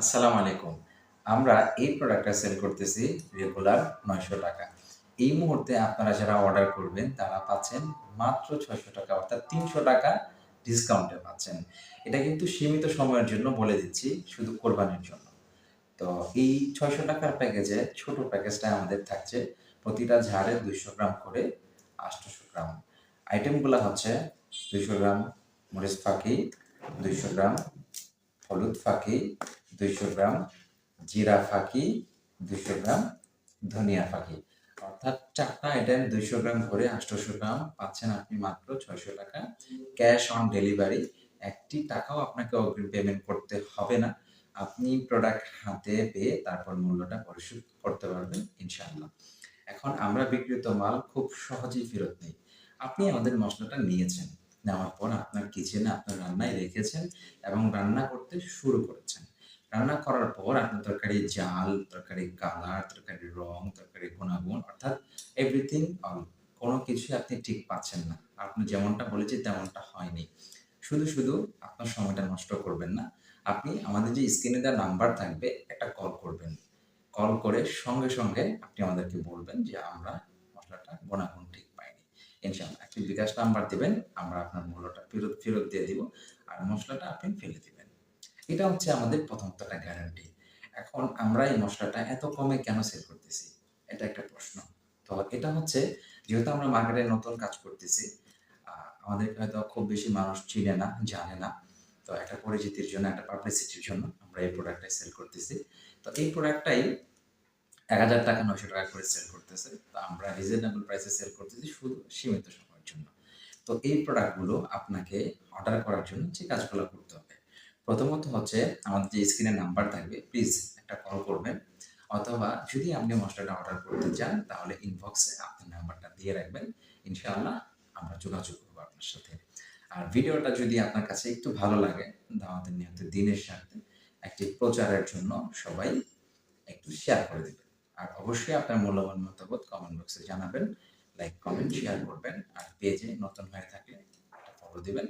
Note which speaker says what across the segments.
Speaker 1: আসসালামু আলাইকুম। আমরা এই প্রোডাক্টটা সেল করতেছি রেগুলার নয়শো টাকা। এই মুহূর্তে আপনারা যারা অর্ডার করবেন, তারা পাচ্ছেন মাত্র ছয়শো টাকা, অর্থাৎ তিনশো টাকা ডিসকাউন্টে পাচ্ছেন। এটা কিন্তু সীমিত সময়ের জন্য বলে দিচ্ছি, শুধু কোরবানির জন্য। তো এই ছয়শো টাকার প্যাকেজে ছোট প্যাকেজটা আমাদের থাকছে প্রতিটা ঝাড়ে দুইশো গ্রাম করে আটশোশো গ্রাম। আইটেমগুলো হচ্ছে দুইশো গ্রাম মরিচ ফাঁকি, দুইশো গ্রাম হলুদ ফাঁকি দুইশো গ্রাম জিরা ফাঁকি, দুইশো গ্রাম ধনিয়া ফাঁকি। অর্থাৎ চারটা আইটেম দুইশো গ্রাম করে আটশোশো গ্রাম পাচ্ছেন আপনি মাত্র ছয়শো টাকা। ক্যাশ অন ডেলিভারি একটি টাকাও আপনাকে অগ্রিম পেমেন্ট করতে হবে না। আপনি প্রোডাক্ট হাতে পেয়ে তারপর মূল্যটা পরিশোধ করতে পারবেন, ইনশাআল্লাহ। এখন আমরা বিক্রিত মাল খুব সহজেই ফেরত নেই। আপনি আমাদের মশলাটা নিয়েছেন, নেওয়ার পর আপনার কিচেনে আপনার রান্নায় রেখেছেন এবং রান্না করতে শুরু করেছেন। রান্না করার পর আপনার তরকারি জাল তরকারি কালার তরকারি রং তরকারি গুণাগুণ, অর্থাৎ এভরিথিং অল কোনো কিছুই আপনি ঠিক পাচ্ছেন না। আপনি যেমনটা বলেছি তেমনটা হয়নি। শুধু শুধু আপনার সময়টা নষ্ট করবেন না। আপনি আমাদের যে স্ক্রিনে দেওয়া নাম্বার থাকবে, একটা কল করবেন। কল করে সঙ্গে সঙ্গে আপনি আমাদেরকে বলবেন যে আমরা মশলাটা গুণাগুণ ঠিক পাইনি। ইনশাআল্লাহ। একটি বিকাশ নাম্বার দিবেন, আমরা আপনার মূল্যটা ফেরত ফেরত দিয়ে দিব। আর মশলাটা আপনি ফেলে দিবেন। এটা হচ্ছে আমাদের প্রথমত একটা গ্যারান্টি এখন আমরা এই মশলাটা এত কমে কেন সেল করতেছি? এটা একটা প্রশ্ন। তো এটা হচ্ছে যেহেতু আমরা মার্কেটে নতুন কাজ করতেছি আহ, আমাদেরকে হয়তো খুব বেশি মানুষ চিনে না জানে না। তো একটা পরিচিতির জন্য একটা পাবলিসিটির জন্য আমরা এই প্রোডাক্টটাই সেল করতেছি। তো এই প্রোডাক্টটাই এক হাজার টাকা নয়শো টাকা করে সেল করতেছে। তো আমরা রিজনেবল প্রাইসে সেল করতেছি শুধু সীমিত সময়ের জন্য। তো এই প্রোডাক্টগুলো আপনাকে অর্ডার করার জন্য যে কাজগুলো করতে হবে প্রথমত হচ্ছে আমাদের যে স্ক্রিনে নাম্বার থাকবে প্লিজ একটা কল করবেন। অথবা যদি আপনি মশলাটা অর্ডার করতে চান, তাহলে ইনবক্সে আপনার নাম্বারটা দিয়ে রাখবেন। ইনশাআল্লাহ আমরা যোগাযোগ করব আপনার সাথে। আর ভিডিওটা যদি আপনার কাছে একটু ভালো লাগে আমাদের নিয়মিত দিনের সাথে একটি প্রচারের জন্য সবাই একটু শেয়ার করে দেবেন। আর অবশ্যই আপনার মূল্যবান মতামত কমেন্ট বক্সে জানাবেন লাইক কমেন্ট শেয়ার করবেন। আর পেজে নতুন হয়ে থাকলে ফলো দিবেন।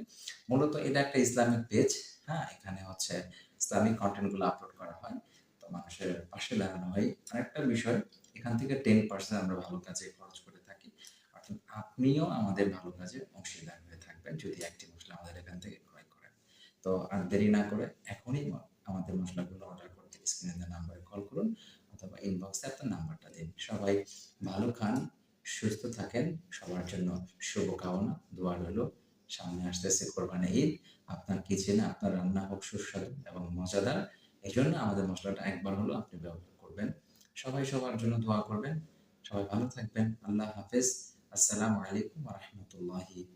Speaker 1: মূলত এটা একটা ইসলামিক পেজ হ্যাঁ এখানে হচ্ছে ইসলামিক কন্টেন্টগুলো আপলোড করা হয়, তো মানুষের পাশে দাঁড়ানো হয়। আরেকটা বিষয়, এখান থেকে টেন পার্সেন্ট আমরা ভালো কাজে খরচ করে থাকি। অর্থাৎ আপনিও আমাদের ভালো কাজে অংশীদার হয়ে থাকবেন যদি একটি মশলা আমাদের এখান থেকে ক্রয় করেন। তো আর দেরি না করে এখনই আমাদের মশলাগুলো অর্ডার করতে স্ক্রিনে নাম্বারে কল করুন অথবা ইনবক্সে আপনার নাম্বারটা দিন। সবাই ভালো খান, সুস্থ থাকেন, সবার জন্য শুভকামনা, দোয়া রইল। সামনে আসতেছে কোরবানি ঈদ। আপনার কিচেনে আপনার রান্না হোক সুস্বাদু এবং মজাদার। এই জন্য আমাদের মশলাটা একবার হলো আপনি ব্যবহার করবেন। সবাই সবার জন্য দোয়া করবেন। সবাই ভালো থাকবেন। আল্লাহ হাফেজ। আসসালামু আলাইকুম রহমতুল্লাহি